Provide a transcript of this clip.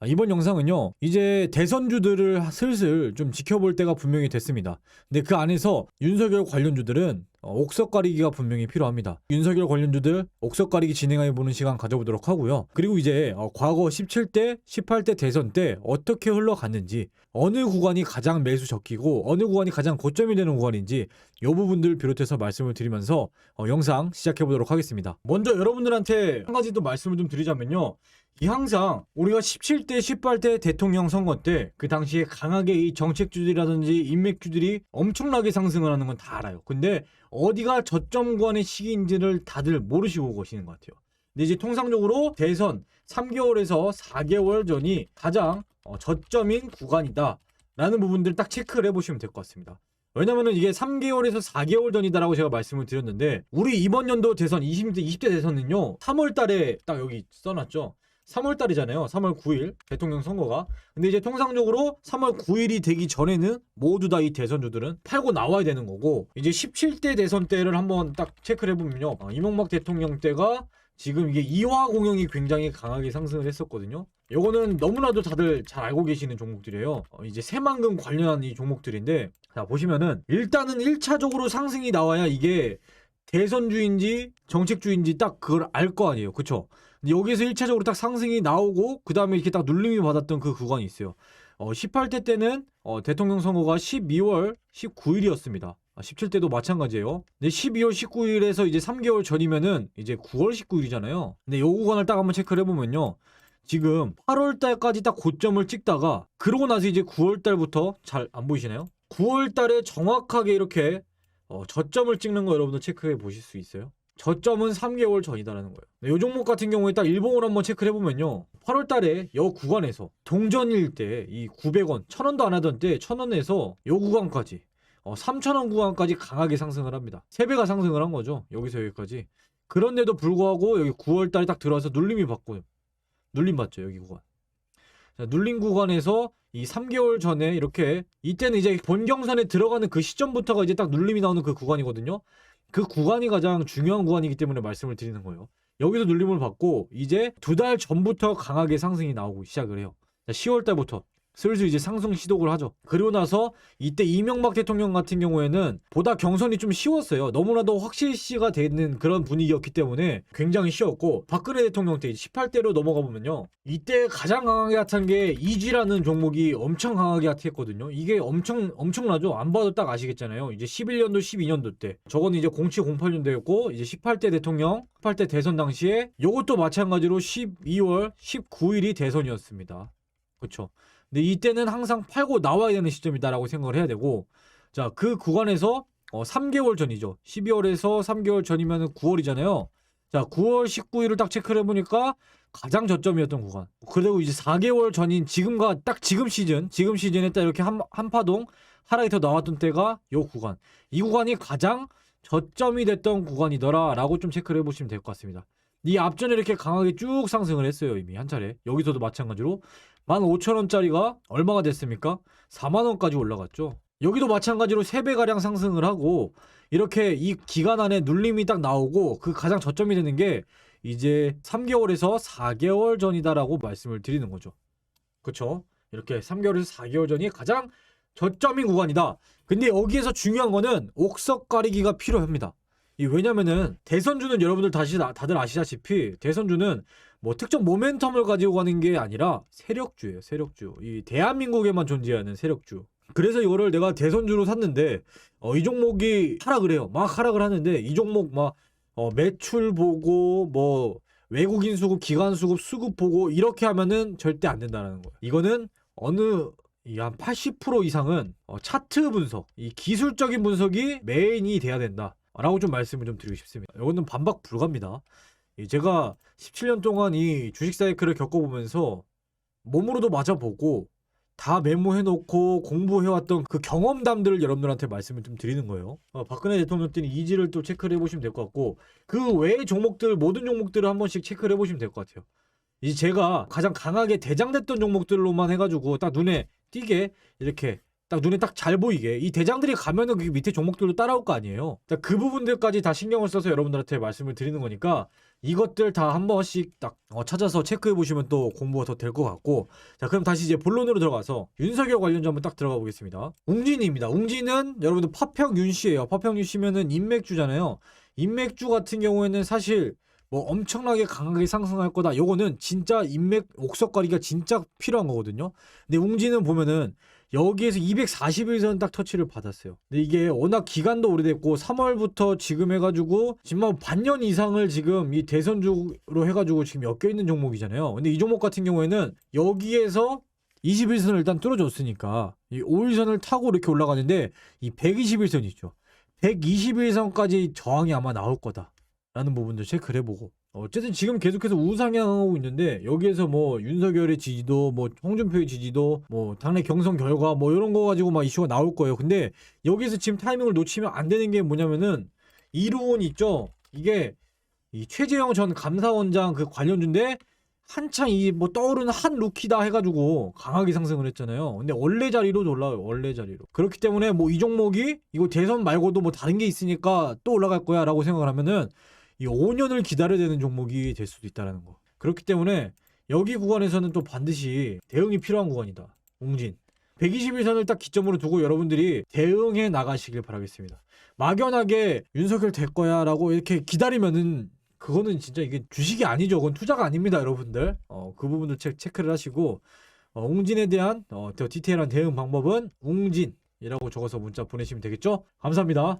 아, 이번 영상은요, 이제 대선주들을 슬슬 좀 지켜볼 때가 분명히 됐습니다. 근데 그 안에서 윤석열 관련주들은 어, 옥석 가리기가 분명히 필요합니다. 윤석열 관련주들 옥석 가리기 진행해 보는 시간 가져보도록 하고요. 그리고 이제 어, 과거 17대, 18대 대선 때 어떻게 흘러갔는지, 어느 구간이 가장 매수 적히고 어느 구간이 가장 고점이 되는 구간인지 이 부분들 비롯해서 말씀을 드리면서 어, 영상 시작해 보도록 하겠습니다. 먼저 여러분들한테 한 가지 또 말씀을 좀 드리자면요. 이 항상 우리가 17대, 18대 대통령 선거 때 그 당시에 강하게 이 정책주들이라든지 인맥주들이 엄청나게 상승을 하는 건 다 알아요. 근데 어디가 저점 구간의 시기인지를 다들 모르시고 계시는 것 같아요. 근데 이제 통상적으로 대선 3개월에서 4개월 전이 가장 어, 저점인 구간이다. 라는 부분들을 딱 체크를 해보시면 될 것 같습니다. 왜냐면은 이게 3개월에서 4개월 전이다라고 제가 말씀을 드렸는데 우리 이번 연도 대선 20대 20대 대선은요 3월 달에 딱 여기 써놨죠 3월 달이잖아요 3월 9일 대통령 선거가 근데 이제 통상적으로 3월 9일이 되기 전에는 모두 다 이 대선주들은 팔고 나와야 되는 거고 이제 17대 대선 때를 한번 딱 체크를 해보면요 어, 이명박 대통령 때가 지금 이게 이화 공영이 굉장히 강하게 상승을 했었거든요. 요거는 너무나도 다들 잘 알고 계시는 종목들이에요. 어, 이제 새만금 관련한 이 종목들인데 자 보시면은 일단은 1차적으로 상승이 나와야 이게 대선주인지 정책주인지 딱 그걸 알 거 아니에요. 그쵸? 여기서 1차적으로 딱 상승이 나오고 그 다음에 이렇게 딱 눌림이 받았던 그 구간이 있어요. 어, 18대 때는 어, 대통령 선거가 12월 19일이었습니다. 17대도 마찬가지예요. 근데 12월 19일에서 이제 3개월 전이면은 이제 9월 19일이잖아요. 근데 요 구간을 딱 한번 체크를 해보면요. 지금 8월 달까지 딱 고점을 찍다가 그러고 나서 이제 9월 달부터 잘 안 보이시나요? 9월 달에 정확하게 이렇게 어, 저점을 찍는 거 여러분들 체크해 보실 수 있어요. 저점은 3개월 전이다라는 거예요. 네, 요 종목 같은 경우에 딱 일봉을 한번 체크를 해보면요. 8월 달에 요 구간에서 동전일 때 이 900원, 1000원도 안 하던 때 1000원에서 요 구간까지 어, 3,000원 구간까지 강하게 상승을 합니다. 3배가 상승을 한 거죠. 여기서 여기까지. 그런데도 불구하고 여기 9월 달에 딱 들어와서 눌림이 받고 눌림 받죠. 여기 구간. 자, 눌림 구간에서 이 3개월 전에 이렇게 이때는 이제 본 경선에 들어가는 그 시점부터가 이제 딱 눌림이 나오는 그 구간이거든요. 그 구간이 가장 중요한 구간이기 때문에 말씀을 드리는 거예요. 여기서 눌림을 받고 이제 두 달 전부터 강하게 상승이 나오고 시작을 해요. 10월 달부터 슬슬 이제 상승 시도를 하죠. 그리고 나서 이때 이명박 대통령 같은 경우에는 보다 경선이 좀 쉬웠어요. 너무나도 확실시가 되는 그런 분위기였기 때문에 굉장히 쉬웠고 박근혜 대통령 때 18대로 넘어가 보면요. 이때 가장 강하게 핫한 게 이지라는 종목이 엄청 강하게 핫했거든요. 이게 엄청 엄청나죠. 안 봐도 딱 아시겠잖아요. 이제 11년도 12년도 때 저거는 이제 07, 08년도였고 이제 18대 대통령 18대 대선 당시에 요것도 마찬가지로 12월 19일이 대선이었습니다. 그렇죠. 근데 이때는 항상 팔고 나와야 되는 시점이다라고 생각을 해야 되고 자 그 구간에서 어, 3개월 전이죠. 12월에서 3개월 전이면 9월이잖아요. 자 9월 19일을 딱 체크를 해보니까 가장 저점이었던 구간. 그리고 이제 4개월 전인 지금과 딱 지금 시즌 지금 시즌에 딱 이렇게 한, 한파동 하락이 더 나왔던 때가 요 구간. 이 구간이 가장 저점이 됐던 구간이더라 라고 좀 체크를 해보시면 될 것 같습니다 이 앞전에 이렇게 강하게 쭉 상승을 했어요 이미 한 차례 여기서도 마찬가지로 15,000원짜리가 얼마가 됐습니까? 4만원까지 올라갔죠. 여기도 마찬가지로 3배가량 상승을 하고 이렇게 이 기간 안에 눌림이 딱 나오고 그 가장 저점이 되는 게 이제 3개월에서 4개월 전이다라고 말씀을 드리는 거죠. 그쵸? 이렇게 3개월에서 4개월 전이 가장 저점인 구간이다. 근데 여기에서 중요한 거는 옥석 가리기가 필요합니다. 이 왜냐면은 대선주는 여러분들 다시 다- 다들 아시다시피 대선주는 뭐 특정 모멘텀을 가지고 가는 게 아니라 세력주예요. 세력주. 이 대한민국에만 존재하는 세력주. 그래서 이거를 내가 대선주로 샀는데 어, 이 종목이 하락을 해요. 막 하락을 하는데 이 종목 막 어, 매출 보고 뭐 외국인 수급, 기관 수급, 수급 보고 이렇게 하면은 절대 안 된다는 거예요. 이거는 어느 이한80% 이상은 어, 차트 분석, 이 기술적인 분석이 메인이 돼야 된다. 라고 좀 말씀을 좀 드리고 싶습니다. 이거는 반박 불가입니다. 이 제가 17년 동안 이 주식 사이클을 겪어보면서 몸으로도 맞아보고 다 메모해놓고 공부해왔던 그 경험담들을 여러분들한테 말씀을 좀 드리는 거예요. 어, 박근혜 대통령 때는 이지를 또 체크를 해보시면 될 것 같고 그 외의 종목들 모든 종목들을 한 번씩 체크를 해보시면 될 것 같아요. 이제 제가 가장 강하게 대장됐던 종목들로만 해가지고 딱 눈에 띄게 이렇게 딱 눈에 딱 잘 보이게. 이 대장들이 가면은 그 밑에 종목들도 따라올 거 아니에요. 딱그 부분들까지 다 신경을 써서 여러분들한테 말씀을 드리는 거니까 이것들 다 한 번씩 딱 어, 찾아서 체크해 보시면 또 공부가 더 될 것 같고. 자 그럼 다시 이제 본론으로 들어가서 윤석열 관련주 한번 딱 들어가 보겠습니다. 웅진입니다. 웅진은 여러분들 파평윤 씨예요. 파평윤 씨면은 인맥주잖아요. 인맥주 같은 경우에는 사실 뭐 엄청나게 강하게 상승할 거다. 요거는 진짜 인맥 옥석거리가 진짜 필요한 거거든요. 근데 웅진은 보면은 여기에서 240일선 딱 터치를 받았어요. 근데 이게 워낙 기간도 오래됐고 3월부터 지금 해가지고 지금 한 반년 이상을 지금 이 대선주로 해가지고 지금 엮여 있는 종목이잖아요. 근데 이 종목 같은 경우에는 여기에서 21선을 일단 뚫어줬으니까 이 5일선을 타고 이렇게 올라가는데 이 121선 있죠. 121선까지 저항이 아마 나올 거다라는 부분도 체크를 해보고 어쨌든 지금 계속해서 우상향하고 있는데 여기에서 뭐 윤석열의 지지도 뭐 홍준표의 지지도 뭐 당내 경선 결과 뭐 이런 거 가지고 막 이슈가 나올 거예요. 근데 여기서 지금 타이밍을 놓치면 안 되는 게 뭐냐면은 이루온 있죠. 이게 이 최재형 전 감사원장 그 관련주인데 한창 이 뭐 떠오르는 한 루키다 해가지고 강하게 상승을 했잖아요. 근데 원래 자리로 올라와요. 원래 자리로. 그렇기 때문에 뭐 이 종목이 이거 대선 말고도 뭐 다른 게 있으니까 또 올라갈 거야라고 생각을 하면은 이 5년을 기다려야 되는 종목이 될 수도 있다라는 거. 그렇기 때문에 여기 구간에서는 또 반드시 대응이 필요한 구간이다. 웅진. 121선을 딱 기점으로 두고 여러분들이 대응해 나가시길 바라겠습니다. 막연하게 윤석열 될 거야 라고 이렇게 기다리면은 그거는 진짜 이게 주식이 아니죠. 그건 투자가 아닙니다, 여러분들. 어, 그 부분도 체, 체크를 하시고 어, 웅진에 대한 어, 더 디테일한 대응 방법은 웅진이라고 적어서 문자 보내시면 되겠죠? 감사합니다.